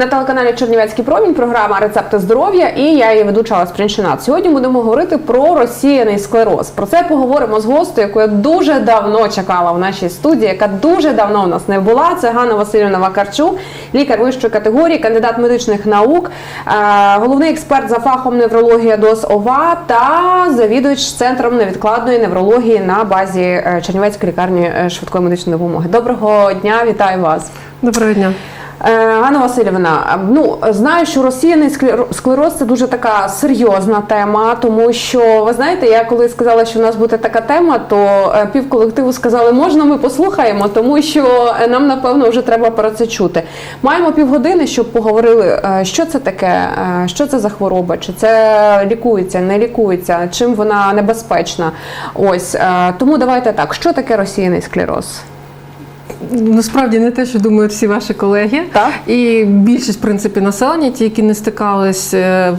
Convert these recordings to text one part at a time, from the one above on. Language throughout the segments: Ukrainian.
на телеканалі Чернівецький промінь. Програма Рецепти здоров'я і я її ведуча Алла Спринчинат. Сьогодні будемо говорити про розсіяний склероз. Про це поговоримо з гостею, яку я дуже давно чекала в нашій студії, яка дуже давно у нас не була. Це Ганна Васильівна Вакарчук, лікар вищої категорії, кандидат медичних наук, е, головний експерт за фахом неврологія ДОС ОВА та завідувач центром невідкладної неврології на базі е, Чернівецької лікарні е, швидкої медичної допомоги. Доброго дня, вітаю вас. Доброго дня. Е, Ганна Васильівна, ну знаю, що розсіяний склер- склероз це дуже така серйозна тема, тому що ви знаєте, я коли сказала, що у нас буде така тема, то е, пів колективу сказали, можна ми послухаємо, тому що е, нам напевно вже треба про це чути. Маємо півгодини, щоб поговорили, що це таке, що це за хвороба, чи це лікується, не лікується, чим вона небезпечна. Ось тому давайте так, що таке розсіяний склероз? Насправді не те, що думають всі ваші колеги. Так. І більшість в принципі населення, ті, які не стикались е,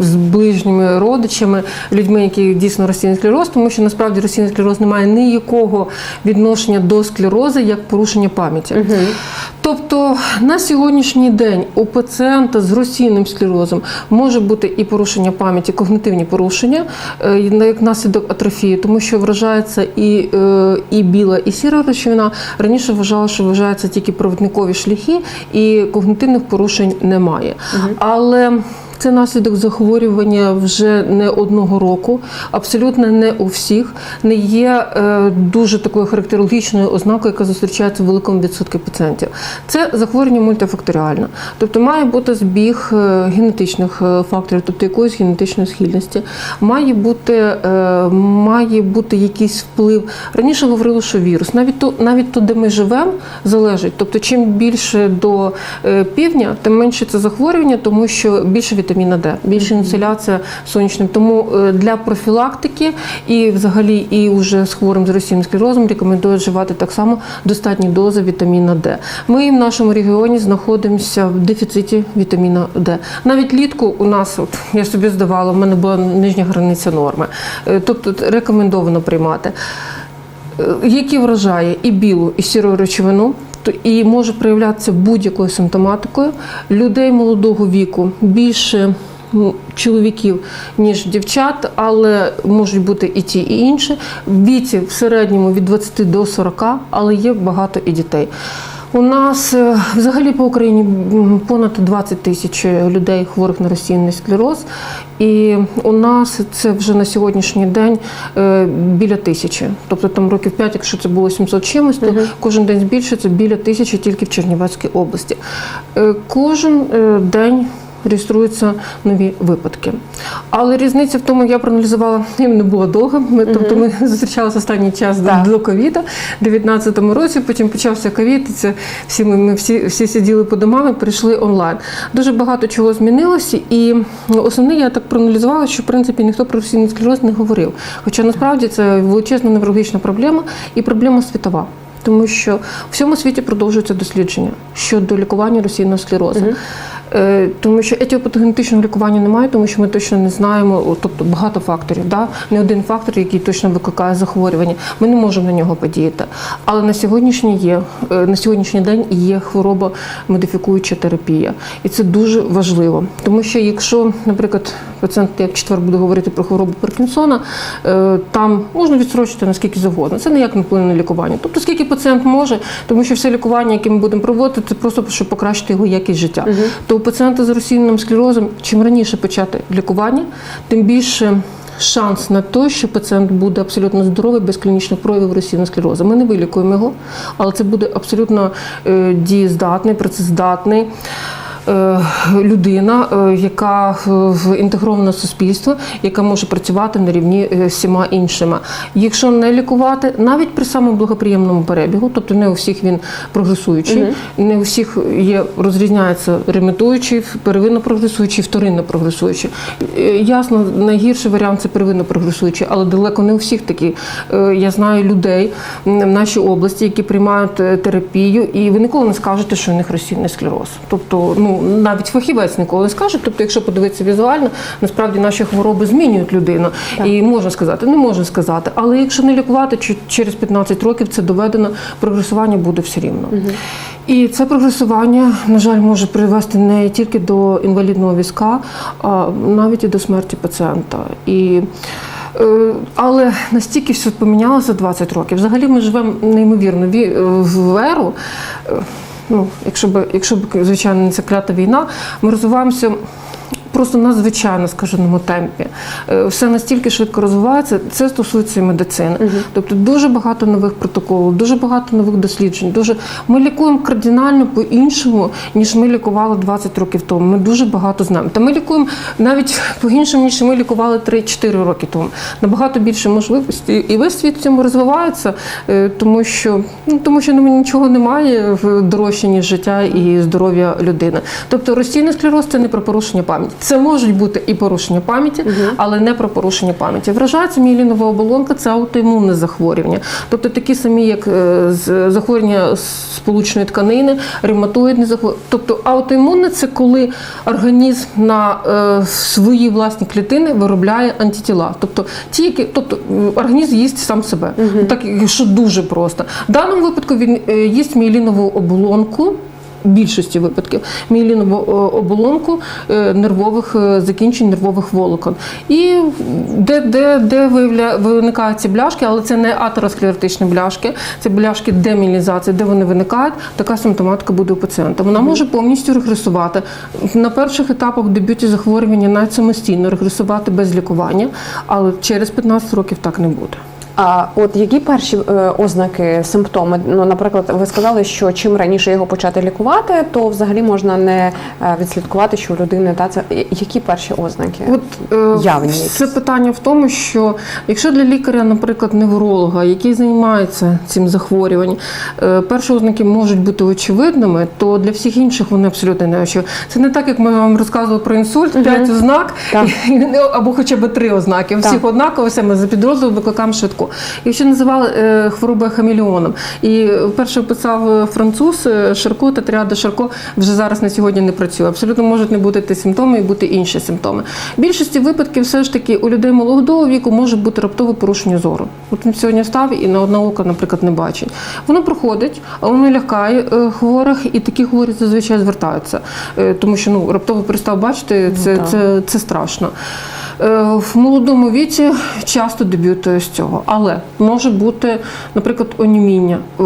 з ближніми родичами, людьми, які дійсно розсіяний склероз, тому що насправді розсіяний склероз не має ніякого відношення до склерозу як порушення пам'яті. Тобто на сьогоднішній день у пацієнта з російним склерозом може бути і порушення пам'яті, когнитивні порушення, е, як наслідок атрофії, тому що вражається і, е, і біла, і сіра речовина. Раніше вважали, що вважаються тільки провідникові шляхи, і когнитивних порушень немає. Але це наслідок захворювання вже не одного року, абсолютно не у всіх. Не є е, дуже такою характерологічною ознакою, яка зустрічається в великому відсотку пацієнтів. Це захворювання мультифакторіальне, тобто має бути збіг е, генетичних е, факторів, тобто якоїсь генетичної схильності, має бути, має бути якийсь вплив. Раніше говорили, що вірус, навіть то, навіть то, де ми живемо, залежить. Тобто, чим більше до півдня, тим менше це захворювання, тому що більше вітаміна Д, більше інсоляція сонячним. Тому е, для профілактики і взагалі і вже з хворим з розсійним склерозом рекомендують вживати так само достатні дози вітаміна Д. Ми в нашому регіоні знаходимося в дефіциті вітаміна Д. Навіть літку у нас, от я собі здавала, в мене була нижня границя норми. Е, Тобто рекомендовано приймати. Е, Які вражає і білу, і сіру речовину, і може проявлятися будь-якою симптоматикою. Людей молодого віку більше чоловіків, ніж дівчат, але можуть бути і ті, і інші. В віці в середньому від 20 до 40, але є багато і дітей. У нас е, взагалі по Україні понад 20 тисяч людей хворих на розсіяний склероз, і у нас це вже на сьогоднішній день е, біля тисячі. Тобто там років 5, якщо це було 700 чимось, то кожен день збільшується біля тисячі тільки в Чернівецькій області. Е, Кожен день реєструються нові випадки. Але різниця в тому, я проаналізувала, їм не було довго. Ми, Тобто ми зустрічалися останній час до- Так. до ковіду, в 19-му році, потім почався ковід, і це всі ми, ми всі, всі сиділи по домам і перейшли онлайн. Дуже багато чого змінилося, і основне я так проаналізувала, що в принципі ніхто про російний склероз не говорив. Хоча насправді це величезна неврологічна проблема і проблема світова. Тому що в всьому світі продовжуються дослідження щодо лікування російного склерозу. Е, Тому що етіопатогенетичного лікування немає, тому що ми точно не знаємо, тобто багато факторів, да? не один фактор, який точно викликає захворювання. Ми не можемо на нього подіяти. Але на сьогоднішній є е, на сьогоднішній день є хвороба модифікуюча терапія, і це дуже важливо. Тому що якщо, наприклад, пацієнт, я в четвер буду говорити про хворобу Паркінсона, е, там можна відстрочити наскільки завгодно. Це ніяк не вплине на лікування. Тобто, скільки пацієнт може, тому що все лікування, яке ми будемо проводити, це просто щоб покращити його якість життя. То у пацієнта з розсіяним склерозом, чим раніше почати лікування, тим більше. Шанс на те, що пацієнт буде абсолютно здоровий без клінічних проявів російського склерозу. Ми не вилікуємо його, але це буде абсолютно е, дієздатний, працездатний. Е, Людина, е, яка в інтегроване суспільство, яка може працювати на рівні е, з всіма іншими. Якщо не лікувати, навіть при самому благоприємному перебігу, тобто не у всіх він прогресуючий, не у всіх є розрізняється ремітуючий, первинно прогресуючий, вторинно прогресуючий. Ясно, найгірший варіант це первинно прогресуючий, але далеко не у всіх такі. Я знаю людей в нашій області, які приймають терапію, і ви ніколи не скажете, що у них розсійний склероз. Тобто, ну ну навіть фахівець ніколи не скаже. Тобто, якщо подивитися візуально, насправді наші хвороби змінюють людину. І можна сказати, не можна сказати. Але якщо не лікувати, чи- через 15 років це доведено, прогресування буде все рівно. І це прогресування, на жаль, може привести не тільки до інвалідного візка, а навіть і до смерті пацієнта. І Е, Але настільки все помінялося 20 років. Взагалі ми живемо неймовірно е, в еру. Ну, якщо б, якщо б, звичайно, не ця клята війна, ми розвиваємося просто надзвичайно скаженому темпі. Е, Все настільки швидко розвивається. Це стосується і медицини. Тобто дуже багато нових протоколів, дуже багато нових досліджень. Дуже ми лікуємо кардинально по-іншому, ніж ми лікували 20 років тому. Ми дуже багато знаємо. Та ми лікуємо навіть по-іншому, ніж ми лікували 3-4 роки тому. Набагато більше можливостей. І весь світ в цьому розвивається, е, тому що ну тому що ну, нічого немає в- дорожче, ніж життя і здоров'я людини. Тобто розсійний склероз це не про порушення пам'яті. Це можуть бути і порушення пам'яті, але не про порушення пам'яті. Вражається мієлінова оболонка це аутоімунне захворювання. Тобто такі самі, як е, захворювання сполучної тканини, ревматоїдне захворювання. Тобто аутоімунне це коли організм на е, свої власні клітини виробляє антитіла. Тобто ті, які, тобто організм їсть сам себе. Так, що дуже просто. В даному випадку він е, їсть мієлінову оболонку. Більшості випадків мієлінову е, оболонку е, нервових е, закінчень нервових волокон. І де, де, де виявля, виникають ці бляшки, але це не атеросклеротичні бляшки, це бляшки демілізації, де вони виникають, така симптоматика буде у пацієнта. Вона може повністю регресувати. На перших етапах дебюті захворювання навіть самостійно регресувати без лікування, але через 15 років так не буде. А от які перші е, ознаки, симптоми? Ну, наприклад, ви сказали, що чим раніше його почати лікувати, то взагалі можна не е, відслідкувати, що у людини та це які перші ознаки? От е, Явні це питання в тому, що якщо для лікаря, наприклад, невролога, який займається цим захворюванням, перші ознаки можуть бути очевидними, то для всіх інших вони абсолютно не очевидні. Це не так, як ми вам розказували про інсульт, п'ять ознак Так. і- або хоча б три ознаки. У всіх однаково все ми за підрозділ викликаємо швидко. Якщо називали е, хворобою хамелеоном, і перше описав е, француз е, Шарко, Тетріада Шарко вже зараз на сьогодні не працює. Абсолютно можуть не бути ті симптоми і бути інші симптоми. В більшості випадків все ж таки у людей молодого віку може бути раптове порушення зору. От він сьогодні став і на одне око, наприклад, не бачить. Воно проходить, а воно лякає е, хворих, і такі хворі зазвичай звертаються, тому що ну раптово перестав бачити, це, так. це, це страшно. Е, В молодому віці часто дебютує з цього, але може бути, наприклад, оніміння. Е,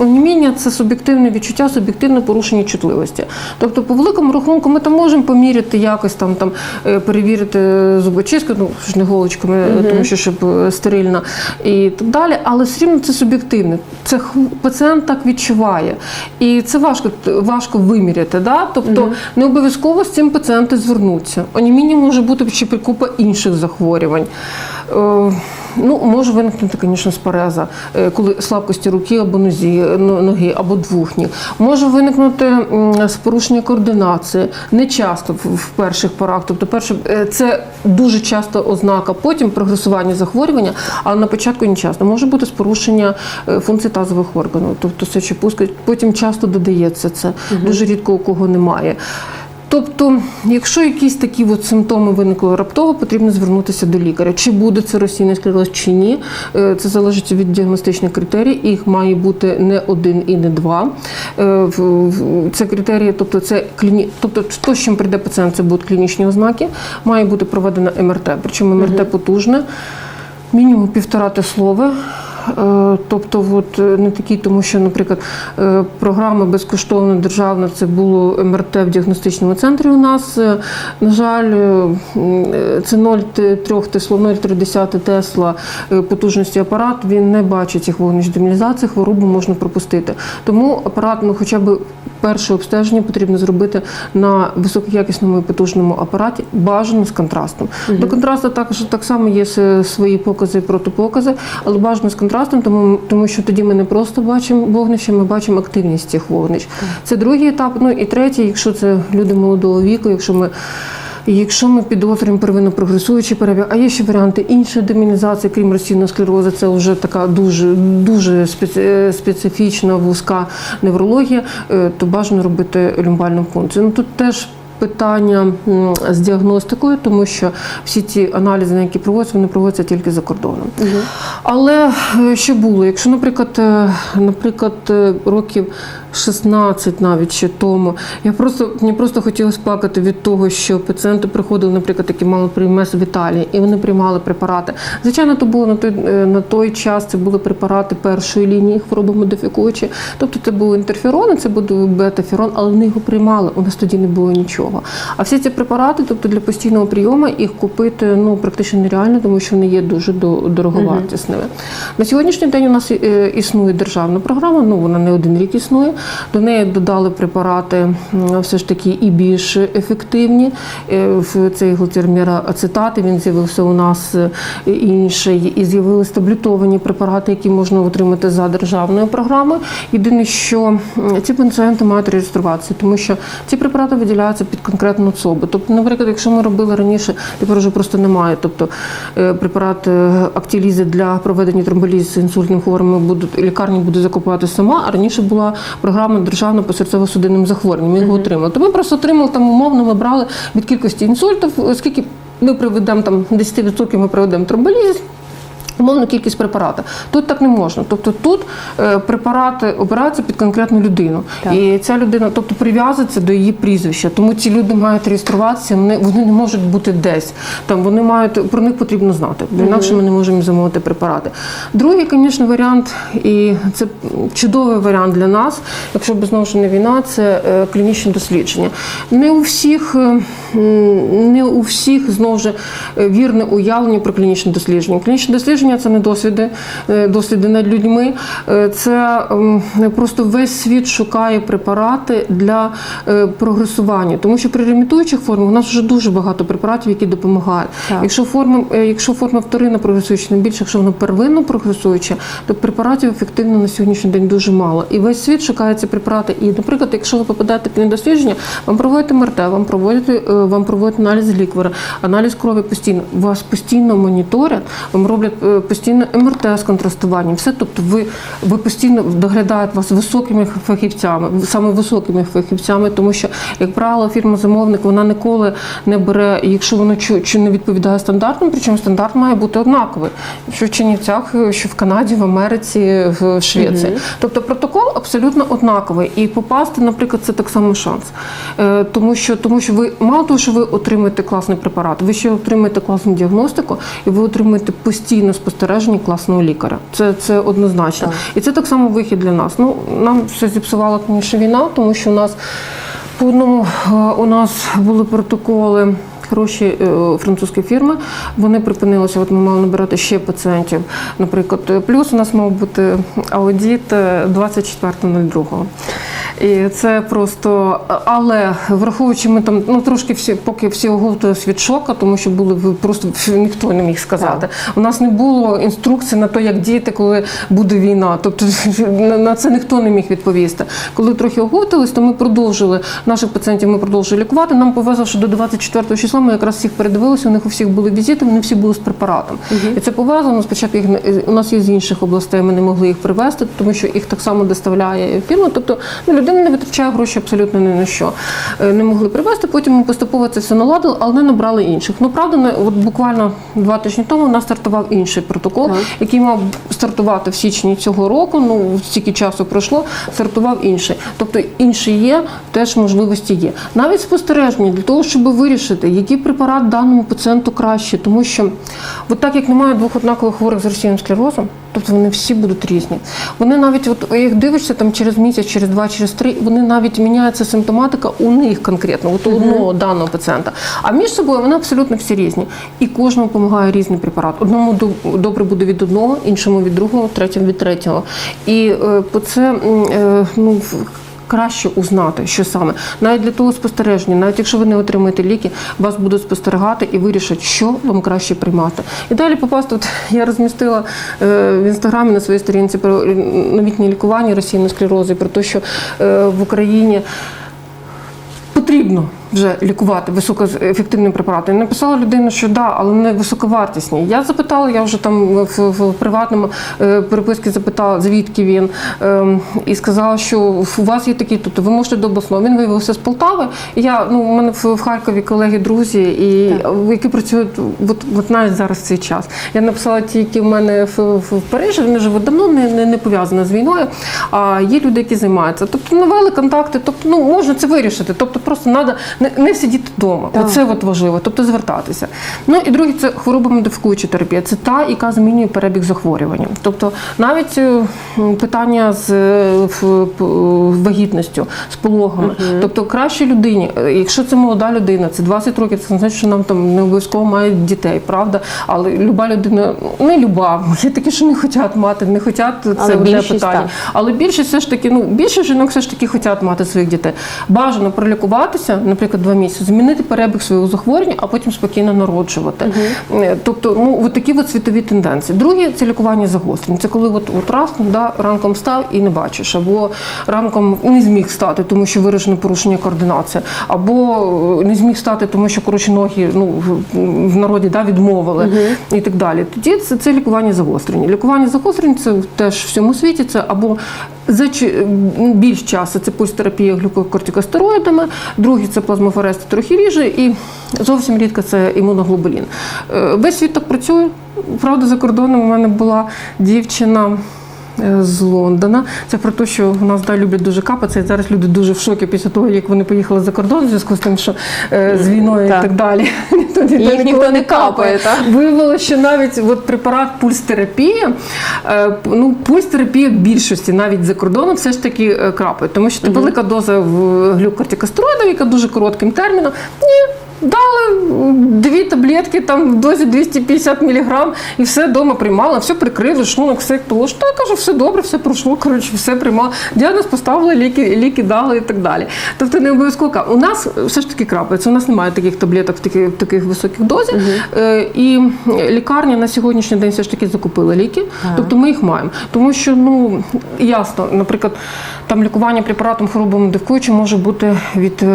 Оніміння це суб'єктивне відчуття, суб'єктивне порушення чутливості. Тобто, по великому рахунку, ми там можемо поміряти якось там, там е, перевірити зубочистку, ну ж не голочками, е, тому що щоб стерильно і так далі. Але все рівно це суб'єктивне. Це пацієнт так відчуває, і це важко важко виміряти. Да? Тобто не обов'язково з цим пацієнти звернуться. Оніміння може бути ще купа інших захворювань. Е, Ну, може виникнути, звісно, спареза, е, коли слабкості руки або нозі, ноги, або двох ніг. Може виникнути з порушення координації, не часто в, перших порах. Тобто, перше, е, це дуже часто ознака, потім прогресування захворювання, але на початку не часто. Може бути з порушення функцій тазових органів, тобто сечопуска, потім часто додається це. Дуже рідко у кого немає. Тобто, якщо якісь такі от симптоми виникли раптово, потрібно звернутися до лікаря. Чи буде це російний склероз, чи ні. Е, Це залежить від діагностичних критерій. Їх має бути не один і не два. Е, Це критерії, тобто це кліні... тобто то, з чим прийде пацієнт, це будуть клінічні ознаки. Має бути проведена МРТ. Причому МРТ потужне, мінімум півтора теслови. Е, Тобто, от е, не такі, тому що, наприклад, е, програма безкоштовна державна це було МРТ в діагностичному центрі. У нас на жаль, це 0,3 тесло, 0,3 тесла потужності апарат. Він не бачить цих вогнищ демілізації, хворобу можна пропустити. Тому апарат, ну хоча б перше обстеження потрібно зробити на високоякісному і потужному апараті, бажано з контрастом. До контрасту також так само є свої покази і протипокази, але бажано з контрастом, тому, тому що тоді ми не просто бачимо вогнище, ми бачимо активність цих вогнищ. Це другий етап. Ну і третій, якщо це люди молодого віку, якщо ми Якщо ми підозрюємо первинно прогресуючий перебіг, а є ще варіанти іншої демінізації, крім російного склерозу, це вже така дуже дуже спеці- специфічна вузька неврологія, е, то бажано робити люмбальну пункцію. Ну тут теж. Питання з діагностикою, тому що всі ці аналізи, на які проводяться, вони проводяться тільки за кордоном. Але е, що було? Якщо, наприклад, е, наприклад, е, років 16 навіть ще тому, я просто мені просто хотілося плакати від того, що пацієнти приходили, наприклад, які мали приймес в Італії, і вони приймали препарати. Звичайно, то було на той на той час. Це були препарати першої лінії хворобомодифікуючі. Тобто це був інтерферон, це був бетаферон, але вони його приймали. У нас тоді не було нічого. А всі ці препарати, тобто для постійного прийому, їх купити ну практично нереально, тому що вони є дуже до- дороговартісними. На сьогоднішній день у нас е, існує державна програма. Ну вона не один рік існує. До неї додали препарати все ж таки і більш ефективні. Е, В цей глуцерміра ацетат він з'явився у нас е, інший, і з'явилися таблетовані препарати, які можна отримати за державною програмою. Єдине, що ці пацієнти мають реєструватися, тому що ці препарати виділяються під конкретну особу. Тобто, наприклад, якщо ми робили раніше, тепер вже просто немає. Тобто е, препарат е, актілізи для проведення тромболізу з інсультним хворими будуть лікарні буде закупувати сама. А раніше була програма державна по серцево-судинним захворюванням. Ми його отримали. То ми просто отримали там умовно. Ми брали від кількості інсультів, оскільки ми приведемо там 10% ми приведемо тромболіз. Умовну кількість препарату. Тут так не можна. Тобто тут е, препарати обираються під конкретну людину. Так. І ця людина, тобто прив'язується до її прізвища. Тому ці люди мають реєструватися, вони, не можуть бути десь. Там вони мають про них потрібно знати, бо інакше ми не можемо замовити препарати. Другий, звісно, варіант, і це чудовий варіант для нас, якщо б знову ж не війна, це е, клінічні дослідження. Не у всіх, е, не у всіх знову ж вірне уявлення про клінічні дослідження. Клінічні дослідження це не досвіди, е, досліди над людьми. Е, Це ем, просто весь світ шукає препарати для е, прогресування, тому що при ремітуючих формах у нас вже дуже багато препаратів, які допомагають. Так. Якщо форма, якщо форма вторинна прогресуюча, не більше, якщо вона первинно прогресуюча, то препаратів ефективно на сьогоднішній день дуже мало. І весь світ шукає ці препарати. І, наприклад, якщо ви попадаєте в дослідження, вам проводять МРТ, вам проводять, вам проводять аналіз ліквера, аналіз крові постійно. Вас постійно моніторять, вам роблять постійно МРТ з контрастуванням. Все, тобто ви, ви постійно доглядають вас високими фахівцями, саме високими фахівцями, тому що, як правило, фірма-замовник вона ніколи не бере, якщо воно чи не відповідає стандартам, причому стандарт має бути однаковий. Що в Чернівцях, що в Канаді, в Америці, в Швеції. Тобто протокол абсолютно однаковий. І попасти, наприклад, це так само шанс. Е, Тому що, тому що ви мало того, що ви отримуєте класний препарат, ви ще отримуєте класну діагностику, і ви отримуєте постійне спостереження класного лікаря. Це, це однозначно. Так. І це так само вихід для нас. Ну, нам все зіпсувала, звісно, війна, тому що у нас по одному е, у нас були протоколи. Хороші е, французькі фірми, вони припинилися. От ми мали набирати ще пацієнтів. Наприклад, е, плюс у нас мав бути аудіт е, 24.02. І це просто, але враховуючи, ми там ну трошки всі, поки всі оговтувалися від шока, тому що були просто ніхто не міг сказати. У нас не було інструкції на те, як діяти, коли буде війна. Тобто на це ніхто не міг відповісти. Коли трохи оговтались, то ми продовжили наших пацієнтів. Ми продовжили лікувати. Нам повезло, що до 24 числа ми якраз всіх передивилися. У них у всіх були візити, вони всі були з препаратом. І це повезло. Спочатку їх у нас є з інших областей. Ми не могли їх привезти, тому що їх так само доставляє фірма. Тобто ну, людина не витрачає гроші абсолютно ні на що. Е, Не могли привезти. Потім ми поступово це все наладили, але не набрали інших. Ну правда, от буквально два тижні тому у нас стартував інший протокол, Так. який мав стартувати в січні цього року. Ну стільки часу пройшло, стартував інший. Тобто інший є, теж можливості є. Навіть спостереження для того, щоб вирішити, який препарат даному пацієнту краще, тому що от так як немає двох однакових хворих з російним склерозом, тобто вони всі будуть різні. Вони навіть, от їх дивишся там через місяць, через два, через три, вони навіть міняється симптоматика у них конкретно, от у одного даного пацієнта. А між собою вони абсолютно всі різні. І кожному допомагає різний препарат. Одному до- добре буде від одного, іншому від другого, третьому від третього. І е, по це е, ну. Краще узнати, що саме навіть для того спостереження, навіть якщо ви не отримаєте ліки, вас будуть спостерігати і вирішать, що вам краще приймати. І далі попасти. От я розмістила е, в інстаграмі на своїй сторінці про новітнє лікування російного склерозу, про те, що е, в Україні потрібно. Вже лікувати високоефективні препарати. Написала людина, що да, але не високовартісні. Я запитала, я вже там в, в приватному е, переписці запитала, звідки він, ем, і сказала, що у вас є такі тут, ви можете до обласного. Він виявився з Полтави. І я ну у мене в, в Харкові колеги, друзі, і які працюють от, от навіть зараз в цей час. Я написала ті, які в мене в, в, в Парижі, вони живуть давно, не, не, не пов'язані з війною. А є люди, які займаються. Тобто навели контакти, тобто ну можна це вирішити. Тобто просто треба не, не сидіти вдома. Так. Оце от важливо, тобто звертатися. Ну і друге, це хвороба модифікуюча терапія. Це та, яка змінює перебіг захворювання. Тобто навіть е, питання з е, вагітністю, з пологами. Тобто краще людині, е, якщо це молода людина, це 20 років, це не значить, що нам там не обов'язково мають дітей, правда? Але люба людина, ну, не люба, є такі, що не хочуть мати, не хочуть, це Але одне питання. так. Але більшість все ж таки, ну більше жінок все ж таки хочуть мати своїх дітей. Бажано пролікуватися, наприклад, два місяці, змінити перебіг свого захворювання, а потім спокійно народжувати. Е, Тобто, ну от такі от світові тенденції. Друге це лікування загострень. Це коли от, от раз ну, да, ранком став і не бачиш, або ранком не зміг стати, тому що виражене порушення координації, або е, не зміг стати, тому що коротше ноги ну в, народі да, відмовили і так далі. Тоді це, це лікування загострень. Лікування загострень це теж в всьому світі. Це або за більш часу це пульстерапія глюкокортикостероїдами, другий це плазмофорез трохи ріже, і зовсім рідко це імуноглобулін. Е, Весь світ так працює. Правда, за кордоном у мене була дівчина. Е, З Лондона. Це про те, що у нас да, люблять дуже капатися. І зараз люди дуже в шокі після того, як вони поїхали за кордон, в зв'язку з тим, що е, з війною Так. і так далі. Ніхто Їх ніхто не капає, так? Виявилося, що навіть от препарат пульстерапія, е, ну пульстерапія в більшості навіть за кордоном все ж таки е, крапає, тому що це велика доза в глюкортикостероїдів, яка дуже коротким терміном. Ні. Дали дві таблетки там в дозі 250 мг і все вдома приймала, все прикрили, шлунок, все як того. Та кажу, все добре, все пройшло. Коротше, все приймала. Діагноз поставили, ліки, ліки дали і так далі. Тобто не обов'язково. У нас все ж таки крапається. У нас немає таких таблеток в таких, в таких високих дозах. Е, і лікарня на сьогоднішній день все ж таки закупила ліки. Тобто ми їх маємо. Тому що ну ясно, наприклад, там лікування препаратом хвороби модифікуючої може бути від е,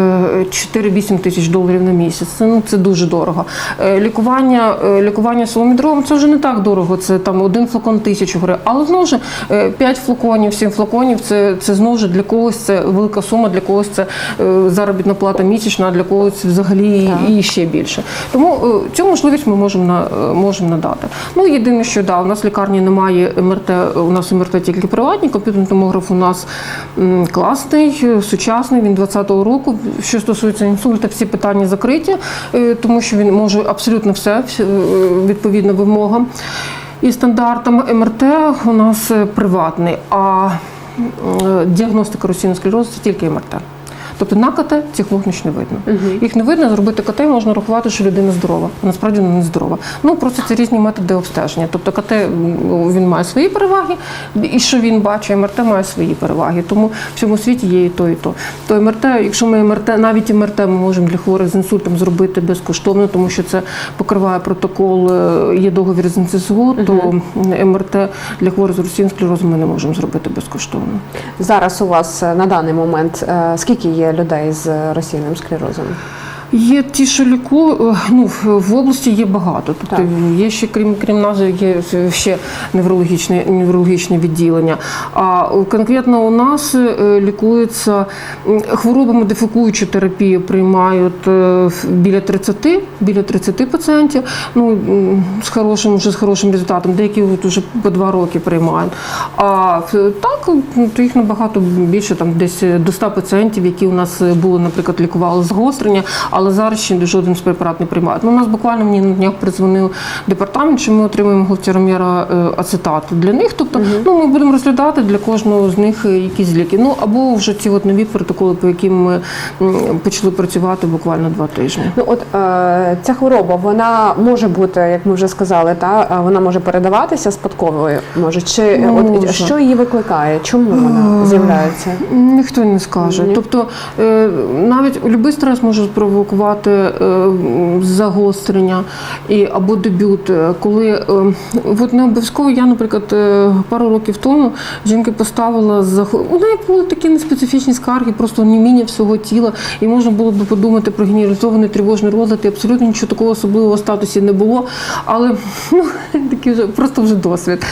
4-8 тисяч доларів на місяць. Це ну це дуже дорого. Е, Лікування, е, лікування соломідровим це вже не так дорого. Це там один флакон тисячу гривень. Але знову ж 5 флаконів, 7 флаконів це, це знову ж для когось це велика сума, для когось це е, заробітна плата місячна, а для когось це взагалі Так. і ще більше. Тому е, цю можливість ми можемо на е, можемо надати. Ну єдине, що да, у нас в лікарні немає МРТ, у нас МРТ тільки приватні. Комп'ютерний томограф у нас класний, е, сучасний. Він 20-го року. Що стосується інсульта, всі питання закриті, е, тому що він може абсолютно все е, відповідно вимогам. І стандартам МРТ у нас е, приватний, а діагностика російного склерозу це тільки МРТ. Тобто на КТ цих вогнищ не видно. Їх не видно, зробити КТ можна рахувати, що людина здорова, а насправді вона не здорова. Ну просто це різні методи обстеження. Тобто КТ він має свої переваги, і що він бачить, МРТ має свої переваги. Тому в цьому світі є і то, і то. То МРТ, якщо ми МРТ, навіть МРТ ми можемо для хворих з інсультом зробити безкоштовно, тому що це покриває протокол, е, є договір з НСЗУ, то МРТ для хворих з російським склерозом ми не можемо зробити безкоштовно. Зараз у вас е, на даний момент е, скільки є людей з розсійним склерозом? Є ті, що ліку, ну в, області є багато. Тобто Так. є ще крім крім нас, є ще неврологічне неврологічне відділення. А конкретно у нас е, лікується хвороби модифікуючу терапію приймають е, біля 30, біля 30 пацієнтів. Ну з хорошим, вже з хорошим результатом. Деякі от уже по два роки приймають. А так ну, то їх набагато більше, там десь до 100 пацієнтів, які у нас були, наприклад, лікували загострення, але зараз ще жоден з препарат не приймають. Ну, у нас буквально мені на днях призвонив департамент, що ми отримуємо глутіроміра е, ацетату для них. Тобто, ну ми будемо розглядати для кожного з них е, якісь ліки. Ну або вже ці от нові протоколи, по яким ми почали працювати буквально два тижні. Ну от е, ця хвороба вона може бути, як ми вже сказали, та е, вона може передаватися спадковою. Може, чи е, от Може. що її викликає? Чому вона з'являється? Ніхто не скаже. Ні. Тобто е, навіть будь-який стрес може спровокувати спровокувати е, загострення і або дебют, е, коли е, от не обов'язково я, наприклад, пару років тому жінки поставила у неї були такі неспецифічні скарги, просто німіння всього тіла, і можна було б подумати про генералізований тривожний розлад, і абсолютно нічого такого особливого в статусі не було. Але ну, такий вже просто вже досвід.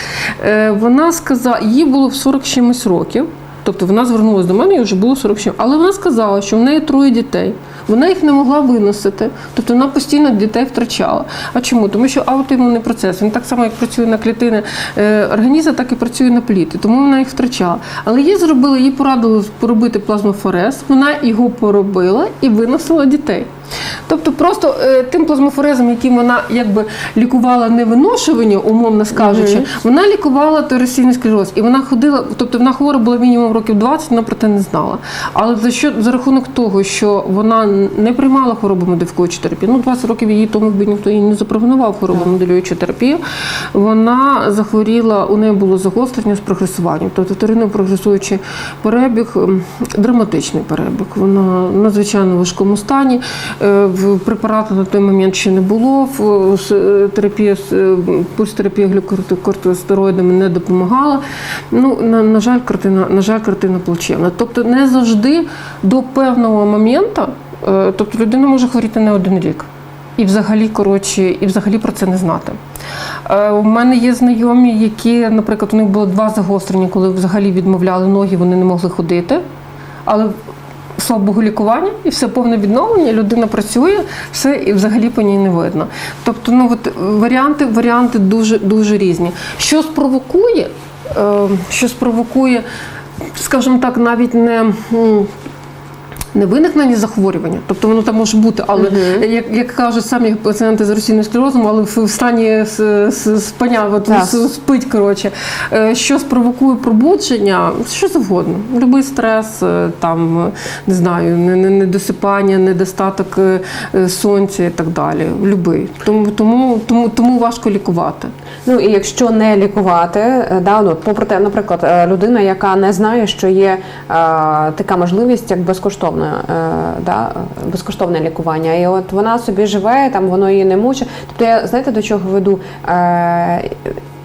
Вона сказала, їй було в 40 чимось років. Тобто вона звернулася до мене і вже було 47. Але вона сказала, що в неї троє дітей. Вона їх не могла виносити. Тобто вона постійно дітей втрачала. А чому? Тому що аутоімунний процес, він так само, як працює на клітини е, організму, так і працює на пліти. Тому вона їх втрачала. Але їй зробили, їй порадили поробити плазмофорез, вона його поробила і виносила дітей. Тобто просто е, тим плазмофорезом, яким вона якби лікувала невиношування, умовно скажучи, вона лікувала торосійний склероз. І вона ходила, тобто вона хвора була мінімум років 20, вона про те не знала. Але за що за рахунок того, що вона не приймала хворобу модифікуючу терапію, ну 20 років її тому якби ніхто їй не запропонував хворобу моделюючу терапію. Вона захворіла, у неї було загострення з прогресуванням, тобто вторинно прогресуючий перебіг, драматичний перебіг. Вона в надзвичайно важкому стані. Е, препарату на той момент ще не було. С- е, Терапія е, пульс-терапія глюкортикостероїдами не допомагала. Ну на, на жаль, картина на жаль, картина плачевна. Тобто не завжди до певного моменту, е, тобто людина може хворіти не один рік. І взагалі, коротше, і взагалі про це не знати. Е, У мене є знайомі, які, наприклад, у них було два загострення, коли взагалі відмовляли ноги, вони не могли ходити. Але слава Богу, лікування і все повне відновлення, людина працює, все і взагалі по ній не видно. Тобто, ну от варіанти, варіанти дуже дуже різні. Що спровокує, е, що спровокує, скажімо так, навіть не. Не виникнення захворювання, тобто воно там може бути, але як, як кажуть самі пацієнти з російним склерозом, але в, стані спання, спить, коротше, Е, що спровокує пробудження, що завгодно. Любий стрес, е, там, не знаю, не- не- недосипання, недостаток е, сонця і так далі. Любий. Тому, тому, тому, тому важко лікувати. Ну і якщо не лікувати, да, ну, попри те, наприклад, людина, яка не знає, що є е, така можливість, як безкоштовне, е, да, е, безкоштовне лікування, і от вона собі живе, там воно її не мучить. Тобто, я знаєте, до чого веду?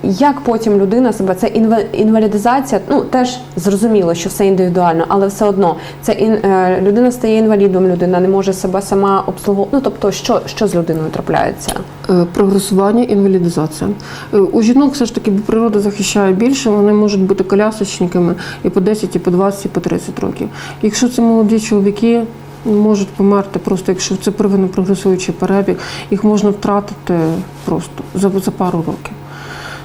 Як потім людина себе це інва- інвалідизація? Ну теж зрозуміло, що все індивідуально, але все одно це ін, е, людина стає інвалідом, людина не може себе сама обслуговувати. Ну тобто, що, що з людиною трапляється? Е, Прогресування, інвалідизація. Е, У жінок все ж таки природа захищає більше, вони можуть бути колясочниками і по 10, і по 20, і по 30 років. Якщо це молоді чоловіки, можуть померти просто, якщо це первинно прогресуючий перебіг, їх можна втратити просто за, за пару років.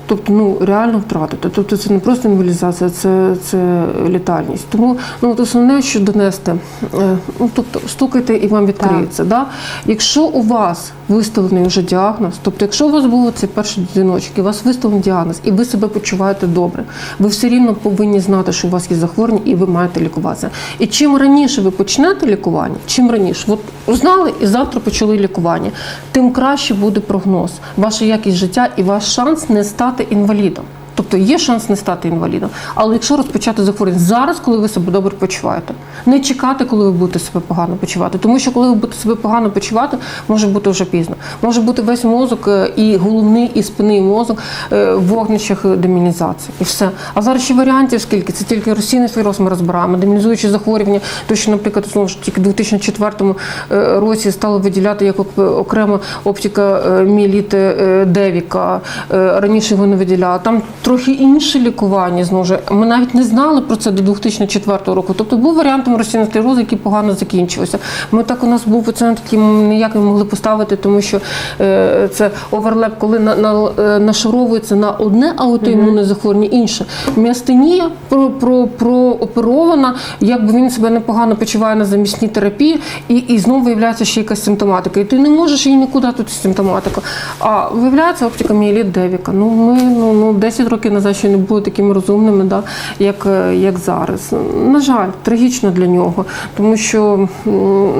Тобто, ну реально втратити. Тобто це не просто інвалідизація, це, це літальність. Тому ну от основне, що донести, е, ну тобто стукайте і вам відкриється. Да? Якщо у вас виставлений вже діагноз, тобто, якщо у вас був цей перший дзвіночок, і у вас виставлений діагноз, і ви себе почуваєте добре, ви все рівно повинні знати, що у вас є захворювання, і ви маєте лікуватися. І чим раніше ви почнете лікування, чим раніше, от узнали і завтра почали лікування, тим краще буде прогноз, ваша якість життя і ваш шанс не стати інвалідом. Тобто є шанс не стати інвалідом. Але якщо розпочати захворювання зараз, коли ви себе добре почуваєте, не чекати, коли ви будете себе погано почувати. Тому що коли ви будете себе погано почувати, може бути вже пізно. Може бути весь мозок е, і головний, і спинний мозок е, в вогнищах демінізації. І все. А зараз ще варіантів скільки? Це тільки російний склероз ми розбираємо, демінізуючі захворювання, то що, наприклад, знову ж тільки в 2004 е, році стало виділяти як ок- окремо оптика міеліти е, Девіка. Раніше його не виділяли. Там трохи інше лікування знову. Ми навіть не знали про це до 2004 року. Тобто був варіантом російного склерозу, який погано закінчився. Ми так у нас був пацієнт, який ми ніяк не могли поставити, тому що е, це оверлеп, коли на, на, е, нашаровується на одне аутоімунне захворювання, інше. Міастенія про, про, прооперована, якби він себе непогано почуває на замісній терапії, і, і знову виявляється ще якась симптоматика. І ти не можеш її нікуди тут симптоматику. А виявляється оптика міеліт Девіка. Ну ми ну, ну 10 років назад ще не були такими розумними, да, як, е, як зараз. На жаль, трагічно для нього, тому що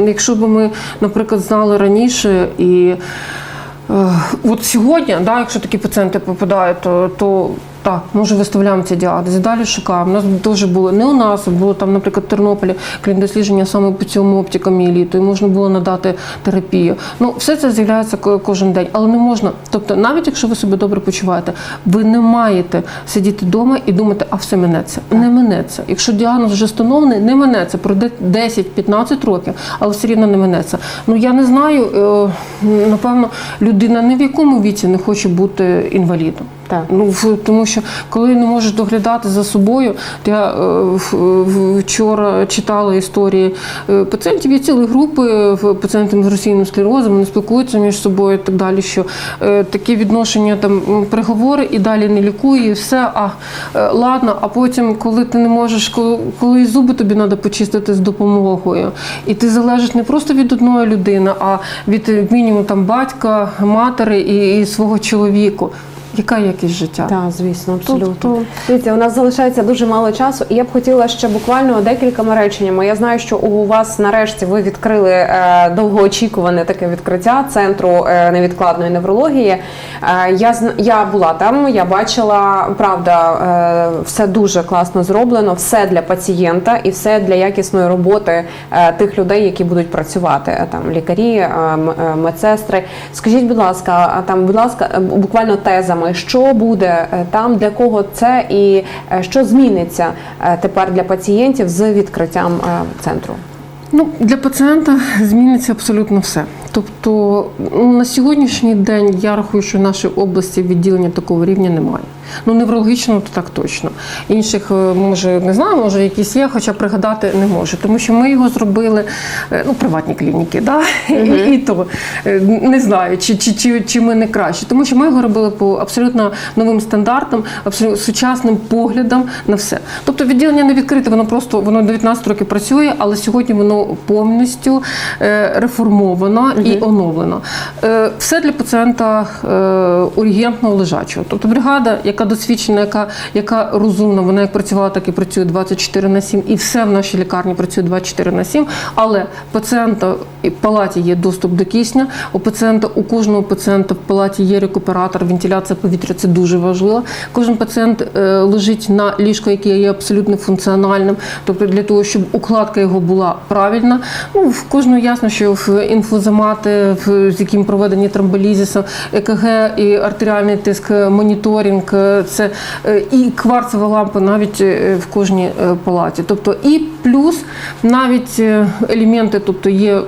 якщо б ми, наприклад, знали раніше і. Е, От сьогодні, да, якщо такі пацієнти попадають, то, то Так, ми вже виставляємо ці діагнози. Далі шукаємо. У нас дуже було не у нас, було там, наприклад, в Тернополі клін дослідження саме по цьому оптикоміеліту, і можна було надати терапію. Ну, все це з'являється кожен день, але не можна. Тобто, навіть якщо ви себе добре почуваєте, ви не маєте сидіти вдома і думати, а все минеться. Не минеться. Якщо діагноз вже встановлений, не минеться. Пройде 10-15 років, але все рівно не минеться. Ну я не знаю, е, напевно, людина не в якому віці не хоче бути інвалідом. Так. Ну, тому що коли не можеш доглядати за собою, я е, вчора читала історії е, пацієнтів, є цілі групи пацієнтів з російним склерозом, вони спілкуються між собою і так далі, що е, такі відношення там м, переговори і далі не лікує, і все, а ладно, а потім, коли ти не можеш, коли, коли і зуби тобі треба почистити з допомогою, і ти залежиш не просто від одної людини, а від мінімум там батька, матері і, і свого чоловіка. Яка якість життя? Так, звісно, абсолютно. Тобто- Дивіться, у нас залишається дуже мало часу, і я б хотіла ще буквально декількома реченнями. Я знаю, що у вас нарешті ви відкрили е, довгоочікуване таке відкриття центру е, невідкладної неврології. Е, я я була там, я бачила, правда, е, все дуже класно зроблено, все для пацієнта і все для якісної роботи е, тих людей, які будуть працювати. Е, Там лікарі, е, е, медсестри. Скажіть, будь ласка, там, будь ласка, е, буквально тезами, що буде е, там, для кого це і е, що зміниться е, тепер для пацієнтів з відкриттям центру? Ну, для пацієнта зміниться абсолютно все. Тобто ну, на сьогоднішній день я рахую, що в нашій області відділення такого рівня немає. Ну, неврологічного то так точно. Інших, е, може, не знаю, може якісь є, хоча пригадати не можу. Тому що ми його зробили е, ну, приватні клініки, да? і, і то е, не знаю, чи, чи, чи, чи ми не краще. Тому що ми його робили по абсолютно новим стандартам, абсолютно сучасним поглядам на все. Тобто відділення не відкрите, воно просто воно 19 років працює, але сьогодні воно повністю реформовано і оновлено. Е, Все для пацієнта е, ургентного лежачого. Тобто бригада, яка досвідчена, яка, яка розумна, вона як працювала, так і працює 24 на 7, і все в нашій лікарні працює 24 на 7, але пацієнта в палаті є доступ до кисня, у пацієнта, у кожного пацієнта в палаті є рекуператор, вентиляція повітря це дуже важливо. Кожен пацієнт е, лежить на ліжко, яке є абсолютно функціональним, тобто для того, щоб укладка його була правильна. Ну, в кожного ясно, що в інфузомати, в, з яким проведені тромболізиси, ЕКГ і артеріальний тиск, е, моніторинг, е, це е, і кварцева лампа навіть в кожній палаті. Тобто і плюс навіть елементи, тобто є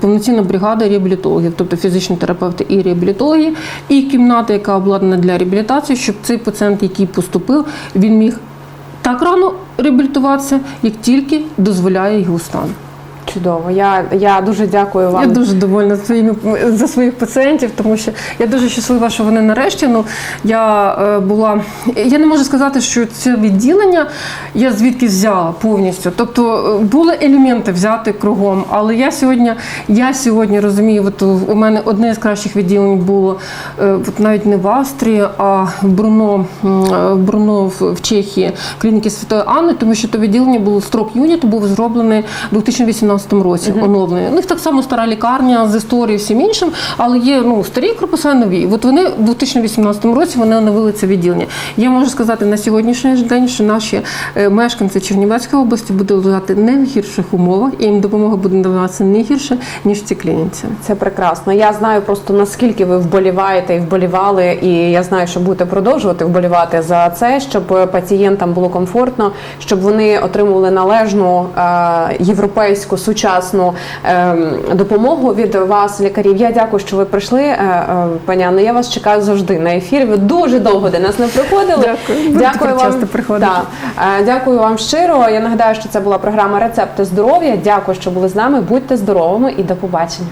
повноцінна бригада реабілітологів, тобто фізичні терапевти і реабілітологи, і кімната, яка обладнана для реабілітації, щоб цей пацієнт, який поступив, він міг так рано реабілітуватися, як тільки дозволяє його стан. Чудово. Я, я дуже дякую вам. Я дуже довольна своїми за своїх пацієнтів, тому що я дуже щаслива, що вони нарешті. Ну я е, була. Я не можу сказати, що це відділення я звідки взяла повністю. Тобто е, були елементи взяти кругом. Але я сьогодні, я сьогодні розумію, от у мене одне з кращих відділень було е, от навіть не в Австрії, а в Бруно, е, в Бруно в, Чехії, клініки Святої Анни, тому що то відділення було строк юніт, був зроблений у 2018 році, оновлений. У них так само стара лікарня з історією всім іншим, але є ну старі корпуси, нові. От вони в 2018 році вони оновили це відділення. Я можу сказати на сьогоднішній день, що наші е, мешканці Чернівецької області будуть лежати не в гірших умовах, і їм допомога буде надаватися не гірше ніж в цій клініці. Це прекрасно. Я знаю просто наскільки ви вболіваєте і вболівали, і я знаю, що будете продовжувати вболівати за це, щоб пацієнтам було комфортно, щоб вони отримували належну е, європейську сучасну е, допомогу від вас, лікарів. Я дякую, що ви прийшли, е, е, пані Анна, Я вас чекаю завжди на ефір. Ви дуже довго до нас не приходили. Дякую. дякую вам. часто приходити. Да. Е, Дякую вам щиро. Я нагадаю, що це була програма Рецепти здоров'я. Дякую, що були з нами. Будьте здоровими і до побачення.